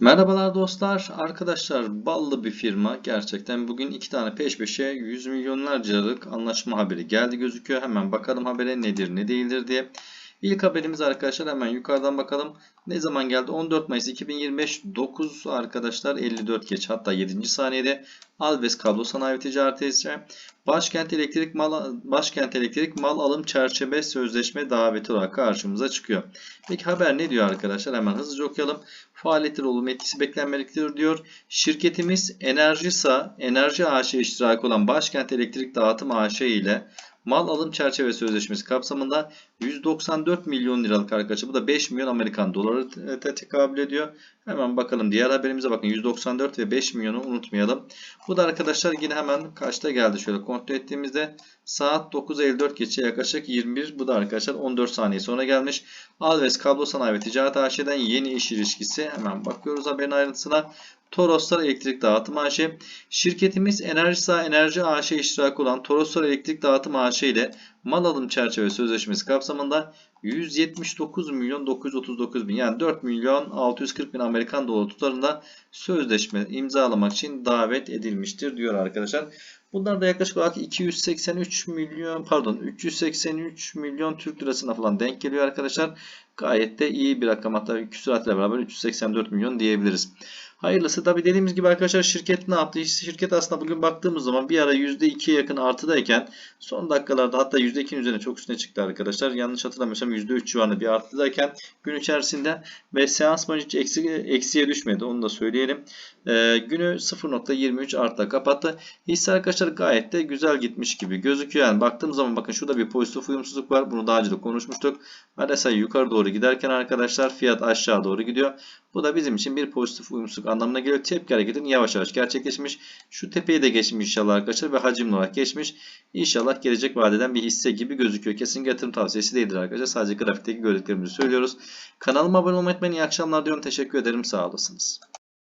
Merhabalar dostlar. Arkadaşlar ballı bir firma. Gerçekten bugün iki tane peş peşe 100 milyonlarcalık anlaşma haberi geldi gözüküyor. Hemen bakalım habere nedir ne değildir diye. İlk haberimiz arkadaşlar hemen yukarıdan bakalım. Ne zaman geldi? 14 Mayıs 2025 9 arkadaşlar 54 geç hatta 7. saniyede Alves Kablo Sanayi ve Ticaret Tesisi Başkent Elektrik Mal Başkent Elektrik Mal Alım Çerçeve Sözleşme daveti olarak karşımıza çıkıyor. Peki haber ne diyor arkadaşlar? Hemen hızlıca okuyalım. Faaliyetleri olumlu etkisi beklenmektedir diyor. Şirketimiz Enerjisa Enerji AŞ iştirak olan Başkent Elektrik Dağıtım AŞ ile mal alım çerçeve sözleşmesi kapsamında 194 milyon liralık arkadaşlar. Bu da 5 milyon Amerikan doları te- tekabül ediyor. Hemen bakalım diğer haberimize bakın. 194 ve 5 milyonu unutmayalım. Bu da arkadaşlar yine hemen kaçta geldi şöyle kontrol ettiğimizde saat 9.54 geçe yaklaşık 21. Bu da arkadaşlar 14 saniye sonra gelmiş. Alves Kablo Sanayi ve Ticaret AŞ'den yeni iş ilişkisi. Hemen bakıyoruz haberin ayrıntısına. Toroslar Elektrik Dağıtım AŞ. Şirketimiz Enerjisa Enerji AŞ iştirak olan Toroslar Elektrik Dağıtım AŞ ile mal alım çerçeve sözleşmesi kapsamında 179 milyon 939 bin yani 4 milyon 640 bin Amerikan doları tutarında sözleşme imzalamak için davet edilmiştir diyor arkadaşlar. Bunlar da yaklaşık olarak 283 milyon pardon 383 milyon Türk lirasına falan denk geliyor arkadaşlar. Gayet de iyi bir rakam hatta küsuratla beraber 384 milyon diyebiliriz. Hayırlısı tabi dediğimiz gibi arkadaşlar şirket ne yaptı? Şirket aslında bugün baktığımız zaman bir ara %2'ye yakın artıdayken son dakikalarda hatta %2'nin üzerine çok üstüne çıktı arkadaşlar. Yanlış hatırlamıyorsam %3 civarında bir artıdayken gün içerisinde ve seans boyunca hiç eksi, eksiye düşmedi onu da söyleyelim. Ee, günü 0.23 artta kapattı. Hisse arkadaşlar gayet de güzel gitmiş gibi gözüküyor. Yani baktığımız zaman bakın şurada bir pozitif uyumsuzluk var. Bunu daha önce de konuşmuştuk. RSI yukarı doğru giderken arkadaşlar fiyat aşağı doğru gidiyor. Bu da bizim için bir pozitif uyumsuzluk anlamına geliyor. Tepki hareketinin yavaş yavaş gerçekleşmiş. Şu tepeyi de geçmiş inşallah arkadaşlar ve hacimli olarak geçmiş. İnşallah gelecek vadeden bir hisse gibi gözüküyor. Kesin yatırım tavsiyesi değildir arkadaşlar. Sadece grafikteki gördüklerimizi söylüyoruz. Kanalıma abone olmayı unutmayın. İyi akşamlar diyorum. Teşekkür ederim. Sağ olasınız.